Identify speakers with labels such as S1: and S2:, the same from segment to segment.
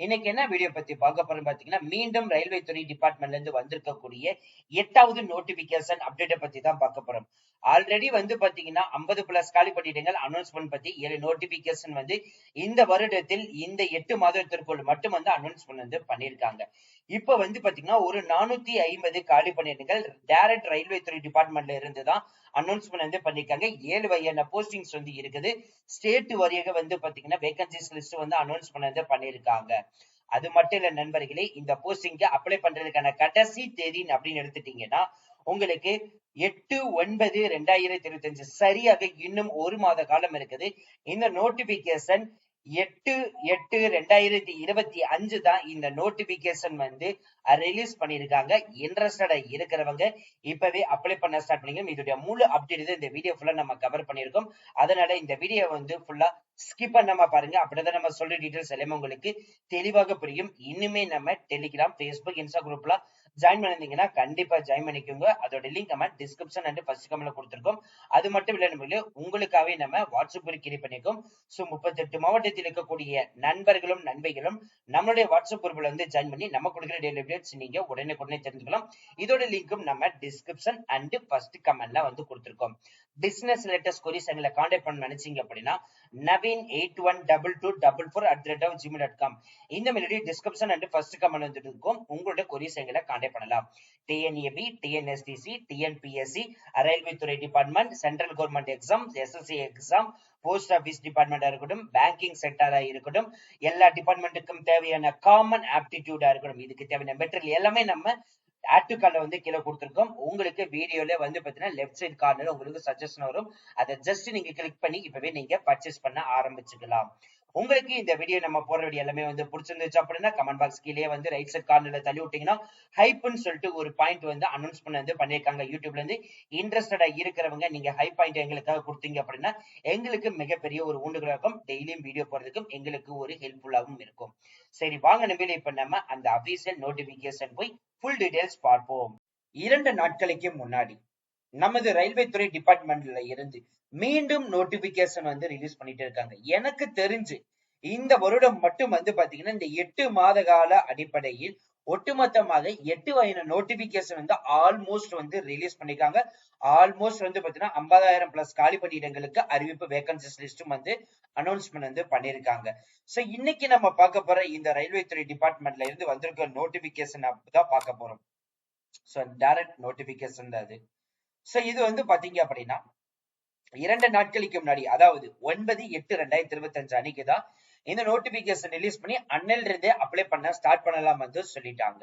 S1: இன்னைக்கு என்ன வீடியோ பத்தி பார்க்க போறோம் பாத்தீங்கன்னா மீண்டும் ரயில்வே துறை டிபார்ட்மெண்ட்ல இருந்து வந்திருக்கக்கூடிய எட்டாவது நோட்டிபிகேஷன் அப்டேட்டை பத்தி தான் பார்க்க போறோம். ஆல்ரெடி வந்து பாத்தீங்கன்னா ஐம்பது பிளஸ் காலி பணியிடங்கள் அனௌன்ஸ்மெண்ட் பத்தி ஏழு நோட்டிபிகேஷன் வந்து இந்த வருடத்தில் இந்த எட்டு மாதத்திற்குள் மட்டும் வந்து அனௌன்ஸ்மெண்ட் வந்து பண்ணியிருக்காங்க. இப்ப வந்து பாத்தீங்கன்னா ஒரு நானூத்தி ஐம்பது காலி பணியிடங்கள் டைரக்ட் ரயில்வே துறை டிபார்ட்மெண்ட்ல இருந்து தான் அனௌன்ஸ்மெண்ட் வந்து பண்ணிருக்காங்க. ஏழு வகையான போஸ்டிங்ஸ் வந்து இருக்குது. ஸ்டேட் வரியாக வந்து பாத்தீங்கன்னா வேகன்சிஸ் லிஸ்ட் வந்து அனௌன்ஸ்மெண்ட் வந்து பண்ணிருக்காங்க. அது மட்டும் இல்ல நண்பர்களே இந்த போஸ்டிங்க அப்ளை பண்றதுக்கான கடைசி தேதி அப்படின்னு எடுத்துட்டீங்கன்னா உங்களுக்கு எட்டு ஒன்பது ரெண்டாயிரத்தி இருபத்தி அஞ்சு சரியாக இன்னும் ஒரு மாத காலம் இருக்குது. இந்த நோட்டிபிகேஷன் எட்டு எட்டு ரெண்டாயிரத்தி இருபத்தி அஞ்சு தான் இந்த நோட்டிபிகேஷன் வந்து ரிலீஸ் பண்ணிருக்காங்க இன்ட்ரெஸ்டடா இருக்கிறவங்க இப்பவே அப்ளை பண்ண ஸ்டார்ட் பண்ணிக்கணும் இதோடைய முழு அப்டேட் இந்த வீடியோ ஃபுல்லா நம்ம கவர் பண்ணிருக்கோம் அதனால இந்த வீடியோ வந்து ஃபுல்லா ஸ்கிப் பண்ணாம பாருங்க. அப்படிதான் நம்ம சொல்ற டீடைல்ஸ் எல்லாமே உங்களுக்கு தெளிவாக புரியும். இன்னுமே நம்ம டெலிகிராம் ஃபேஸ்புக் இன்ஸ்டா குரூப்ல ஜாயின் பண்ணிருந்தீங்கன்னா கண்டிப்பா ஜாயின் பண்ணிக்கோங்க. அதோட லிங்க் நம்ம டிஸ்கிரிப்ஷன் அண்ட் ஃபர்ஸ்ட் கமெண்ட்ல கொடுத்துருக்கோம். அது மட்டும் இல்ல நம்ம உங்களுக்காகவே நம்ம வாட்ஸ்அப் குரூப் கிரியேட் பண்ணிருக்கோம் சோ முப்பத்தெட்டு மாவட்டத்தில் இருக்கக்கூடிய நண்பர்களும் நண்பைகளும் நம்மளுடைய வாட்ஸ்அப் குரூப்ல வந்து ஜாயின் பண்ணி நம்ம கொடுக்குற டெய்லி அப்டேட்ஸ் நீங்க உடனே தெரிஞ்சுக்கலாம். இதோட லிங்க்கும் நம்ம டிஸ்கிரிப்ஷன் அண்ட் ஃபர்ஸ்ட் கமெண்ட்ல வந்து கொடுத்துருக்கோம். பிசினஸ் லேட்டஸ்ட் கொரிஸ் எங்களை கான்டாக்ட் பண்ண நினைச்சீங்க அப்படின்னா Naveen eight one double two double four at rate of Gmail dot com இந்த மாதிரி டிஸ்கிரிப்ஷன் அண்ட் ஃபர்ஸ்ட் கமெண்ட் வந்துட்டு இருக்கும் உங்களோட கொரிஸ் எங்களை கான்டாக்ட் பண்ணலாம். டிஎன்ஏபி டிஎன்எஸ்டிசி டிஎன்பிஎஸ்சி ரயில்வே துறை department central government exam SSC exam post office டிபார்ட்மெண்டா இருக்கட்டும் பேங்கிங் செக்டரா இருக்கட்டும் எல்லா டிபார்ட்மெண்ட்டுக்கும் தேவையான காமன் ஆப்டிடியூடா இருக்கட்டும். இதுக்கு தேவையான மெட்டீரியல் எல்லாமே நம்ம ஆட் டு கார்ல வந்து கீழே கொடுத்துருக்கோம். உங்களுக்கு வீடியோல வந்து பாத்தீங்கன்னா லெஃப்ட் சைட் கார்னர் உங்களுக்கு சஜஷன் வரும். அதை ஜஸ்ட் நீங்க கிளிக் பண்ணி இப்பவே நீங்க பர்ச்சேஸ் பண்ண ஆரம்பிச்சுக்கலாம். உங்களுக்கு இந்த வீடியோ நம்ம போற வீடியோ எல்லாமே வந்து பிடிச்சிருந்துச்சு அப்படின்னா கமெண்ட் பாக்ஸ் கீழே வந்து ரைட் சைட் கார்னர்ல தள்ளி விட்டீங்கன்னா ஹைப்னு சொல்லிட்டு ஒரு பாயிண்ட் வந்து அனௌன்ஸ் பண்ண வந்து பண்ணிருக்காங்க யூடியூப்ல இருந்து இன்ட்ரெஸ்டடா இருக்கிறவங்க நீங்க ஹை பாயிண்ட் எங்களுக்காக கொடுத்தீங்க அப்படின்னா எங்களுக்கு மிகப்பெரிய ஒரு ஊண்டுகளாக இருக்கும் டெய்லியும் வீடியோ போறதுக்கும் எங்களுக்கு ஒரு ஹெல்ப்ஃபுல்லாகவும் இருக்கும். சரி வாங்க நம்பில இப்ப நம்ம அந்த அபிஷியல் நோட்டிபிகேஷன் போய் ஃபுல் டீடைல்ஸ் பார்ப்போம். இரண்டு நாட்களுக்கு முன்னாடி நமது ரயில்வே துறை டிபார்ட்மெண்ட்ல இருந்து மீண்டும் நோட்டிபிகேஷன் வந்து ரிலீஸ் பண்ணிட்டு இருக்காங்க. எனக்கு தெரிஞ்சு இந்த வருடம் மட்டும் வந்து பாத்தீங்கன்னா இந்த எட்டு மாத கால அடிப்படையில் ஒட்டுமொத்தமாக எட்டு வகையான நோட்டிபிகேஷன் வந்து ஆல்மோஸ்ட் வந்து ரிலீஸ் பண்ணிருக்காங்க. ஆல்மோஸ்ட் வந்து பாத்தீங்கன்னா ஐம்பதாயிரம் பிளஸ் காலி பணியிடங்களுக்கு அறிவிப்பு வேகன்சிஸ் லிஸ்டும் வந்து அனௌன்ஸ்மெண்ட் வந்து பண்ணிருக்காங்க. சோ இன்னைக்கு நம்ம பார்க்க போற இந்த ரயில்வே துறை டிபார்ட்மெண்ட்ல இருந்து வந்திருக்க நோட்டிபிகேஷன் தான் பார்க்க போறோம். சோ டைரக்ட் நோட்டிபிகேஷன் தான் அது. சோ இது வந்து பாத்தீங்க அப்படின்னா இரண்டு நாட்களுக்கு முன்னாடி அதாவது ஒன்பது எட்டு ரெண்டாயிரத்தி இருபத்தி அஞ்சு அன்னைக்கு தான் இந்த நோட்டிபிகேஷன் ரிலீஸ் பண்ணி அன்னில இருந்தே அப்ளை பண்ண ஸ்டார்ட் பண்ணலாம் வந்து சொல்லிட்டாங்க.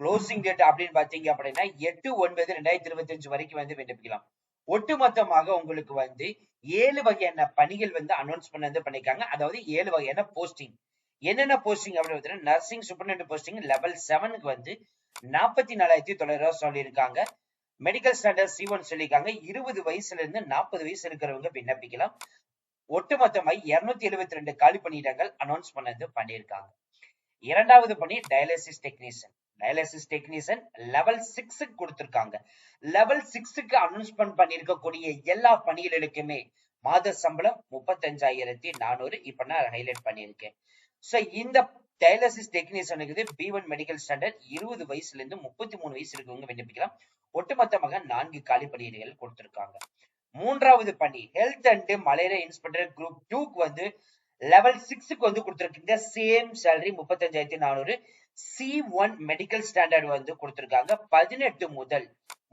S1: க்ளோசிங் டேட் அப்படின்னு பாத்தீங்க அப்படின்னா எட்டு ஒன்பது ரெண்டாயிரத்தி இருபத்தி அஞ்சு வரைக்கும் வந்து விண்ணப்பிக்கலாம். ஒட்டுமொத்தமாக உங்களுக்கு வந்து ஏழு வகையான பணிகள் வந்து அனௌன்ஸ் பண்ண வந்து பண்ணிருக்காங்க அதாவது ஏழு வகையான போஸ்டிங் என்னென்ன போஸ்டிங் அப்படின்னு பார்த்தீங்கன்னா நர்சிங் சூப்பர்டென்ட் போஸ்டிங் லெவல் செவனுக்கு வந்து நாற்பத்தி நாலாயிரத்தி தொள்ளாயிரம் ரூபாய் சொல்லியிருக்காங்க. மெடிக்கல் ஸ்டாண்டர்ட் சி ஒன் சொல்லியிருக்காங்க. இருபது வயசுல இருந்து நாற்பது வயசு இருக்கிறவங்க விண்ணப்பிக்கலாம். ஒட்டுமொத்தமாய் இருநூத்தி எழுபத்தி ரெண்டு காலி பணியிடங்கள் அனௌன்ஸ் பண்ணது பண்ணியிருக்காங்க. இரண்டாவது பணி dialysis technician dialysis technician level சிக்ஸுக்கு கொடுத்துருக்காங்க. லெவல் சிக்ஸுக்கு அனௌன்ஸ்மெண்ட் பண்ணியிருக்கக்கூடிய எல்லா பணிகளுக்குமே மாத சம்பளம் முப்பத்தஞ்சாயிரத்தி நானூறு. இப்ப நான் ஹைலைட் பண்ணியிருக்கேன். சோ இந்த டயாலிசிஸ் டெக்னீஷியனுக்கு பி ஒன் மெடிக்கல் ஸ்டாண்டர்ட் இருபது வயசுல இருந்து முப்பத்தி மூணு வயசு இருக்கவங்க விண்ணப்பிக்கலாம் ஒட்டுமொத்தமாக நான்கு காலி பணியிடங்கள் கொடுத்திருக்காங்க. மூன்றாவது பணி health and malaria inspector group டூக்கு வந்து லெவல் சிக்ஸுக்கு வந்து கொடுத்திருக்கீங்க சேம் சேலரி முப்பத்தஞ்சாயிரத்தி நானூறு. சி ஒன் மெடிக்கல் ஸ்டாண்டர்ட் வந்து கொடுத்துருக்காங்க. பதினெட்டு முதல்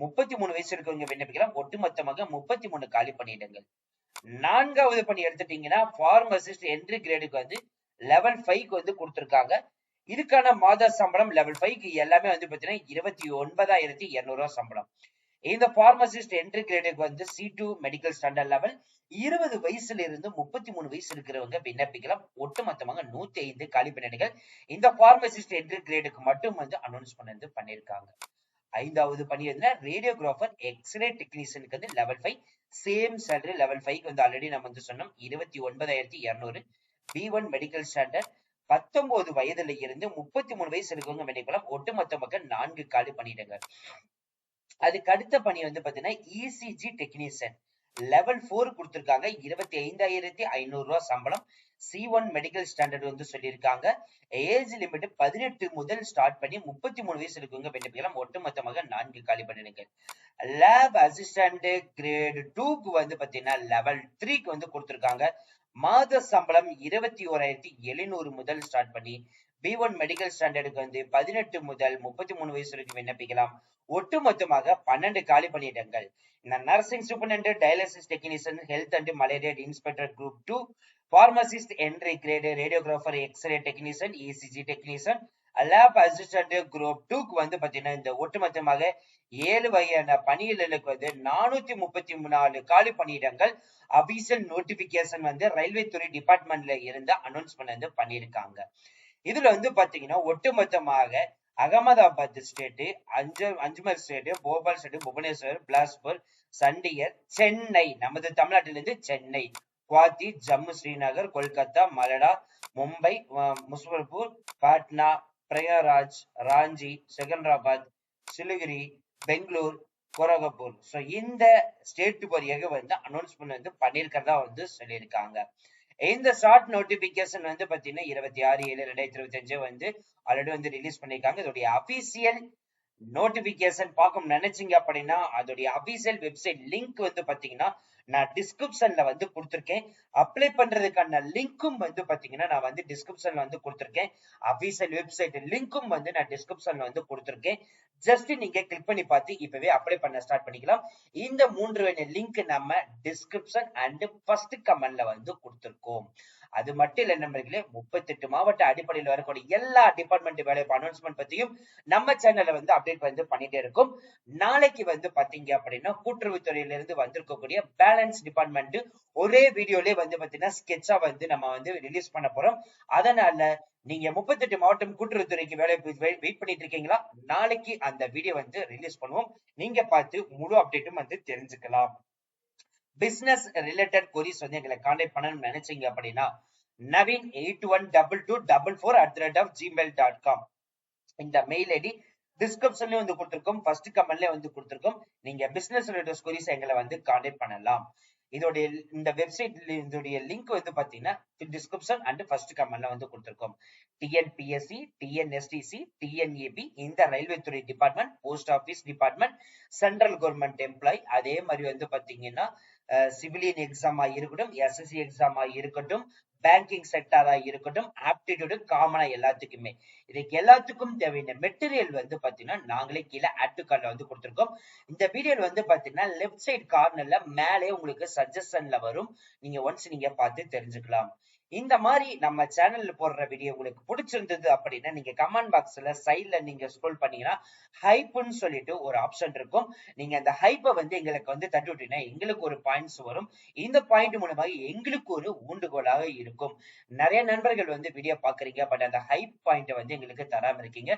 S1: முப்பத்தி மூணு வயசு இருக்கவங்க விண்ணப்பிக்கலாம் ஒட்டுமொத்தமாக முப்பத்தி மூணு காலி பணியிடங்கள். நான்காவது பணி எடுத்துட்டீங்கன்னா பார்மசிஸ்ட் என்ட்ரி கிரேடுக்கு வந்து லெவல் ஃபைவ்க்கு வந்து கொடுத்திருக்காங்க. இதுக்கான மாத சம்பளம் லெவல் ஃபைவ்க்கு எல்லாமே வந்து பாத்தீங்கன்னா இருபத்தி ஒன்பதாயிரத்தி இருநூறு சம்பளம். இந்த பார்மசிஸ்ட் என்ட்ரி கிரேடுக்கு வந்து C two medical standard level இருபது வயசுல இருந்து முப்பத்தி மூணு வயசு இருக்கிறவங்க விண்ணப்பிக்கலாம். ஒட்டுமொத்தமாக நூத்தி ஐந்து காலி பணியிடங்கள் இந்த பார்மசிஸ்ட் என்ட்ரி கிரேடுக்கு மட்டும் வந்து அனௌன்ஸ் பண்ணது பண்ணியிருக்காங்க ஐந்தாவது பணி வந்து ரேடியோகிராஃபர் எக்ஸ்ரே டெக்னீஷியனுக்கு வந்து level five same salary level ஃபைவ்க்கு வந்து ஆல்ரெடி நம்ம வந்து சொன்னோம். இருபத்தி ஒன்பதாயிரத்தி இருநூறு. பி ஒன் மெடிக்கல் ஸ்டாண்டர்ட் பத்தொன்பது வயதுல இருந்து முப்பத்தி மூணு வயசு இருக்கவங்க விண்ணப்பிக்கலாம் ஒட்டுமொத்த மக்கள் நான்கு காலி பண்ணிடுங்க அதுக்கு அடுத்த பணி வந்து பாத்தீங்கன்னா இசிஜி டெக்னீஷியன் லெவல் ஃபோர் கொடுத்திருக்காங்க. இருபத்தி ஐந்தாயிரத்தி ஐநூறு ரூபாய் சம்பளம். சி ஒன் மெடிக்கல் ஸ்டாண்டர்ட் வந்து சொல்லியிருக்காங்க. ஏஜ் லிமிட் பதினெட்டு முதல் ஸ்டார்ட் பண்ணி முப்பத்தி மூணு வயசு இருக்கவங்க விண்ணப்பிக்கலாம் ஒட்டுமொத்தமாக நான்கு காலி பண்ணிடுங்கள் லேப் அசிஸ்டன்ட் கிரேடு டூக்கு வந்து பார்த்தீங்கன்னா லெவல் த்ரீக்கு வந்து கொடுத்துருக்காங்க. மாத சம்பளம் இருபத்தி ஓராயிரத்தி எழுநூறு முதல் ஸ்டார்ட் பண்ணி பி ஒன் மெடிக்கல் ஸ்டாண்டர்டுக்கு வந்து பதினெட்டு முதல் முப்பத்தி மூணு வயசு வரைக்கும் விண்ணப்பிக்கலாம். ஒட்டுமொத்தமாக பன்னெண்டு காலி பணியிடங்கள் nursing superintendent dialysis technician health and malaria inspector group two pharmacist entry grade radiographer X ray technician ECG technician lab assistant group டூக்கு வந்து பாத்தீங்கன்னா இந்த ஒட்டுமொத்தமாக ஏழு வகையான பணியிடங்களுக்கு வந்து நானூத்தி முப்பத்தி நாலு காலி பணியிடங்கள் அபிஷியல் நோட்டிபிகேஷன் வந்து ரயில்வே துறை டிபார்ட்மெண்ட்ல இருந்து அனௌன்ஸ்மெண்ட் வந்து பண்ணியிருக்காங்க. இதுல வந்து பாத்தீங்கன்னா ஒட்டுமொத்தமாக அகமதாபாத் ஸ்டேட்டு அஞ்சு அஞ்சுமர் ஸ்டேட்டு போபால் ஸ்டேட்டு புவனேஸ்வர் பிலாஸ்பூர் சண்டிகர் சென்னை நமது தமிழ்நாட்டிலிருந்து சென்னை. குவாத்தி ஜம்மு ஸ்ரீநகர் கொல்கத்தா மலடா மும்பை முசஃபர்பூர் பாட்னா பிரயாராஜ் ராஞ்சி செகந்திராபாத் சிலிகிரி பெங்களூர் கோரகப்பூர். ஸோ இந்த ஸ்டேட் வரியாக வந்து அனௌன்ஸ்மெண்ட் வந்து பண்ணியிருக்கிறதா வந்து சொல்லியிருக்காங்க. இந்த ஷார்ட் நோட்டிபிகேஷன் வந்து பாத்தீங்கன்னா இருபத்தி ஆறு ஏழு ரெண்டாயிரத்தி இருபத்தி அஞ்சு வந்து ஆல்ரெடி வந்து ரிலீஸ் பண்ணிருக்காங்க இதோடைய அபிசியல் நோட்டிபிகேஷன் பார்க்கணும் நினைச்சீங்க அப்படின்னா அதோடைய அபிஷியல் வெப்சைட் லிங்க் வந்து பாத்தீங்கன்னா நான் டிஸ்கிரிப்ஷன்ல வந்து கொடுத்துருக்கேன். அப்ளை பண்றதுக்கான லிங்க்கும் வந்து பாத்தீங்கன்னா நான் வந்து டிஸ்கிரிப்ஷன்ல வந்து கொடுத்துருக்கேன். அபிஷியல் வெப்சைட் லிங்க்கும் வந்து நான் டிஸ்கிரிப்ஷன்ல வந்து கொடுத்துருக்கேன். ஜஸ்ட் நீங்க கிளிக் பண்ணி பார்த்து இப்பவே அப்ளை பண்ண ஸ்டார்ட் பண்ணிக்கலாம். இந்த மூன்று லிங்க் நம்ம டிஸ்கிரிப்ஷன் அண்ட் ஃபர்ஸ்ட் கமெண்ட்ல வந்து கொடுத்துருக்கோம். அது மட்டும் இல்லை நண்பர்களே முப்பத்தெட்டு மாவட்ட அடிப்படையில் வரக்கூடிய எல்லா டிபார்ட்மெண்ட் வேலை அனௌன்ஸ்மெண்ட் பத்தியும் நம்ம சேனல்ல வந்து அப்டேட் வந்து பண்ணிட்டே இருக்கும். நாளைக்கு வந்து பாத்தீங்க அப்படின்னா கூட்டுறவுத்துறையிலிருந்து வந்திருக்கக்கூடிய பேலன்ஸ் டிபார்ட்மெண்ட் ஒரே வீடியோலயே வந்து பாத்தீங்கன்னா ஸ்கெட்சா வந்து நம்ம வந்து ரிலீஸ் பண்ண போறோம். அதனால நீங்க முப்பத்தெட்டு மாவட்டம் கூட்டுறவுத்துறைக்கு வேலை வெயிட் பண்ணிட்டு இருக்கீங்களா? நாளைக்கு அந்த வீடியோ வந்து ரிலீஸ் பண்ணுவோம். நீங்க பார்த்து முழு அப்டேட்டும் வந்து தெரிஞ்சுக்கலாம். பிசினஸ் ரிலேட்டட் கொரிஸ் வந்து எங்களை கான்டாக்ட் பண்ணணும்னு நினைச்சீங்க அப்படின்னா Naveen eight one double two double four at the rate of Gmail dot com இந்த மெயில் ஐடி டிஸ்கிரிப்ஷன்லயும் வந்து கொடுத்துருக்கோம். ஃபர்ஸ்ட் கமெண்ட்லயே வந்து கொடுத்துருக்கோம். நீங்க பிசினஸ் ரிலேட்டட் கொரிஸ் எங்களை வந்து கான்டாக்ட் பண்ணலாம். இதோடைய இந்த வெப்சைட் இதோடைய லிங்க் வந்து பாத்தீங்கன்னா டிஸ்கிரிப்ஷன் அண்ட் ஃபர்ஸ்ட் கமெண்ட்ல வந்து கொடுத்துருக்கோம். T N P S C T N S T C TNAP இந்த ரயில்வே துறை department post office department central government employee அதே மாதிரி வந்து பாத்தீங்கன்னா சிவிலியன் எக்ஸாமா இருக்கட்டும் எஸ்எஸ்சி எக்ஸாமா இருக்கட்டும் பேங்கிங் செக்டாரா இருக்கட்டும் ஆப்டிடியூடு காமனா எல்லாத்துக்குமே. இதுக்கு எல்லாத்துக்கும் தேவையான மெட்டீரியல் வந்து பாத்தீங்கன்னா நாங்களே கீழே ஆட் கார்ட்ல வந்து கொடுத்துருக்கோம். இந்த வீடியோ வந்து பாத்தீங்கன்னா லெஃப்ட் சைட் கார்னர்ல மேலே உங்களுக்கு சஜஷன்ல வரும். நீங்க ஒன்ஸ் நீங்க பார்த்து தெரிஞ்சுக்கலாம். இந்த மாதிரி நம்ம சேனல்ல போடுற வீடியோ உங்களுக்கு பிடிச்சிருந்தது அப்படின்னா நீங்க கமெண்ட் பாக்ஸ்ல சைட்ல நீங்க ஸ்க்ரோல் பண்ணீங்கன்னா ஹைப்னு சொல்லிட்டு ஒரு ஆப்ஷன் இருக்கும். நீங்க அந்த ஹைப்பை வந்து எங்களுக்கு வந்து தட்டி விட்டீங்கன்னா எங்களுக்கு ஒரு பாயிண்ட்ஸ் வரும். இந்த பாயிண்ட் மூலமாக எங்களுக்கு ஒரு ஊண்டுகோலாக இருக்கும். நிறைய நண்பர்கள் வந்து வீடியோ பாக்குறீங்க பட் அந்த ஹைப் பாயிண்ட் வந்து எங்களுக்கு தராம இருக்கீங்க.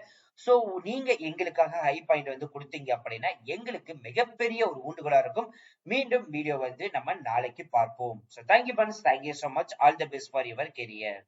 S1: சோ நீங்க எங்களுக்காக ஹை பாயிண்ட் வந்து கொடுத்தீங்க அப்படின்னா எங்களுக்கு மிகப்பெரிய ஒரு ஊண்டுகோலா இருக்கும். மீண்டும் வீடியோ வந்து நம்ம நாளைக்கு பார்ப்போம். So thank you buns thank you so much all the best for your career.